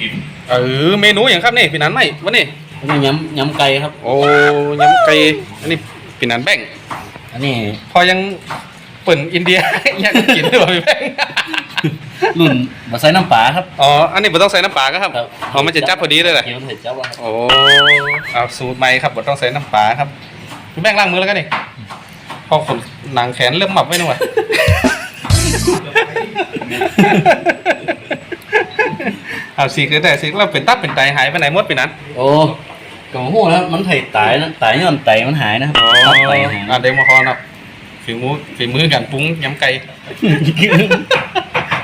กินเออเมนูอย่างครับนี่พี่นันไหมวะนี่อันนี้ยำยำไก่ครับ โอ้ยำไก่อันนี้พี่นันแบ่งอันนี้พอยังเปิ่นอินเดียยังกินหรือเปล่าพี่แบ่งรุ่นบะไซน้ำปลาครับอ๋ออันนี้บ่ต้องใส่น้ำปลาก็ครับครับอ๋อมันจะจับพอดีเลยแหละเกี่ยวเผ็ดจับว่าครับโอ้เอาสูตรใหม่ครับบ่ต้องใส่น้ำปลาครับพี่แบ่งล้างมือแล้วกันนี่พอขนหนังแขนเริ่มหมับไว้หน่อย เอาสีกเลยแต่สีกเราเป็นตับเป็นไตหายไปไหนหมดไปนั้นโอ้กระหูแล้วมันไถ่ตายนะตายย้อนไตมันหายนะครับตับไตหายอ่าเดโมฮอนครับฝีมือฝีมือการปรุงยำไก่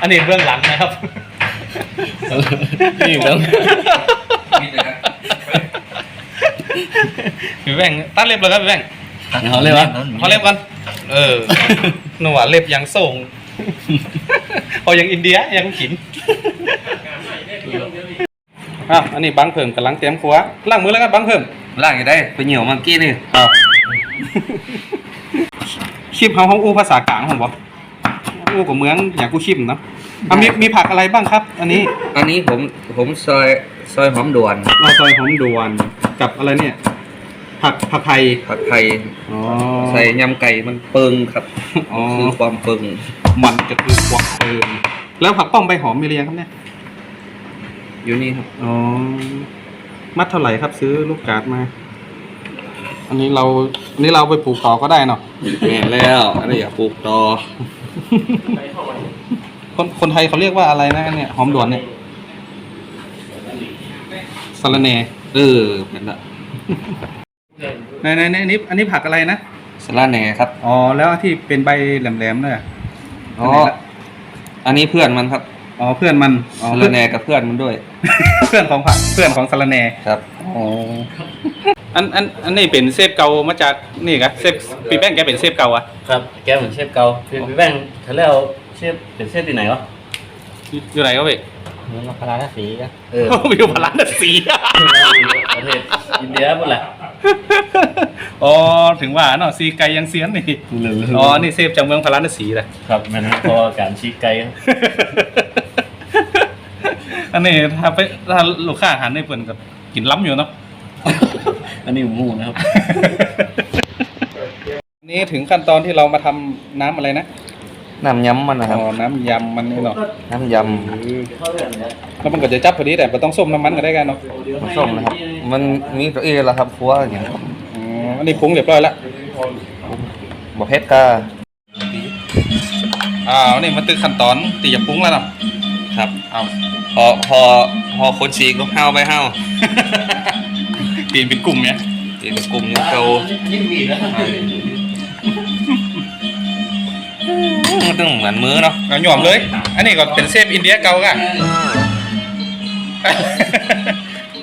อันนี้เบื้องหลังนะครับ นี่แล้วพี่แบงค์ตัดเล็บเลยครับพี่แบงค์เขาเรียกว่าเขาเล็บกัน เออหนูว่าเล็บยังส่งพอยังอินเดียยังขิน อะอันนี้บังเพิ่มกำลังเตรียมครัวล้างมือแล้วกันบังเพิ่มล่างจะได้ไปเหนียวมากี้นี่เอาชิมเขาเขาอู้ภาษากลางผมบอกอู้กับเมืองอย่างกูชิมเนาะอะมีมีผักอะไรบ้างครับ อันนี้อันนี้ผมผมซอยซอยหอมด่วนเราซอยหอมด่วนกับอะไรเนี่ย ผักผักไทยผัดไทยอ๋อใส่ยำไก่มันเปิงครับอ๋อคือความเปิงมันจะคือควักเติมแล้วผักป้อมใบหอมมีเรียงครับเนี่ย อยู่นี่ครับ อ๋อ มัดเท่าไหร่ครับซื้อลูกกาดมา อันนี้เราอันนี้เราไปปลูกต่อก็ได้เนาะแม่นแล้วอันนี้อย่าปลูกต่อ คนคนไทยเขาเรียกว่าอะไรนะเนี่ยหอมด่วนเนี่ยสาระแหน่เออแม่นละในในในอันนี้อันนี้ผักอะไรนะสลัดแหน่ครับ อ๋อ แล้วที่เป็นใบแหลมๆเนี่ยอ๋อ อันนี้เพื่อนมันครับ อ๋อเพื่อนมันอ๋อสเพื่ลัอดนแหน่กับเพื่อนมันด้วย เพื่อนของผักเพื่อนของสาระแหน่ครับ อ๋ออันอันอันนี้เป็นเซฟเก่ามาจากนี่ครับเซฟปีแป้งแกเป็นเซฟเก่าอะครับ แกเหมือนเชฟเก่าเป็นพี่แบงค์เขาเรียกว่าเชฟเป็นเชฟที่ไหนวะอยู่ไหนก็เว้ยเมืองพาราณสีกันเอออยู่พาราณสี ประเทศอินเดียหมดแหละอ๋อถึงว่าเนาะซีไกยังเซียนนี่อ๋อนี่เซฟจากเมืองพาราณสีเลยครับมันเพราะว่าการชีไก่ครับ อันนี้ถ้าไปถ้าลูกค้าอาหารในเปิ่นกับกินล้ำอยู่เนาะ อันนี้หมูนะครับ นี่ถึงขั้นตอนที่เรามาทำน้ำอะไรนะน้ำยำมันนะครับ อ๋อน้ำยำมันนี่เนาะน้ำยแล้วมันก็จะจับพอดีแต่ไม่ต้องส้มน้ำมันก็ได้กันเนาะำผสมนะครับ มันมีตัวเองแล้วครับครัวอย่างเงี้ยอ๋ออันนี้ปรุงเรียบร้อยแล้วบอกเพชรกาอ้าวนี่มันตึกขั้นตอนตีจะปรุงแล้วเนาะครับเอา พอพอพอคนสีก็ห้าวไปห้าวปีนเป็นกลุ่มเนี่ยตีเป็นกลุ่มยังเก่ายิ่งมีนะมันต้องเหมือนมือเนาะเอาหย่อมเลย อันนี้ก็เป็นเซฟอินเดียเก่ากัน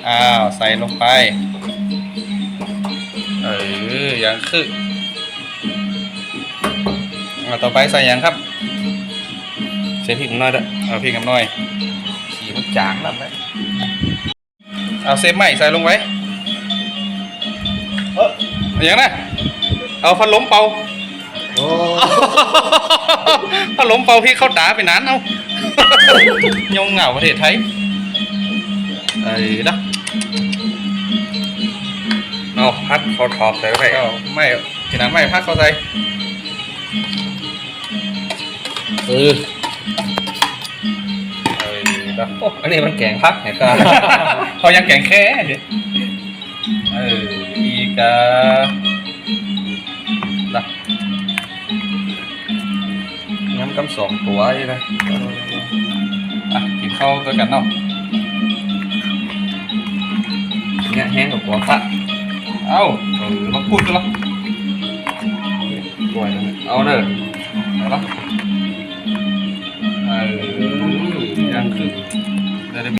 อ้าวใส่ลงไป เอออย่างคือเอาต่อไปใส่อย่างครับ ใส่พริกน้อยด้วยเอาพริกกับน้อยสีมัน จางแล้วไหมเอาเซฟใหม่ใส่ลงไว้เอออย่างนะเอาพัดลมเป่าโอ้พัดลมเป่าพี่เข้าตาไปนานเอายงเหงาประเทศไทยไอ้ดักเอาพัดคอทอบใส่ไปเอาไม่ที่นั้นไม่พักเข้าใจเออไอ้ดั กโอ้อันนี้มันแกงพักแหกาเขายังแก่งแค่เดี๋ยวเอออีกาดักน้ำกำสองตัวนี่นะอะกินข้าวด้วยกันเนาะเนี่ยแห้งกับหัวพระเอ้าเออมาพูดกันละป่วยนะเอาเด้อเอาละเออ Obrigado.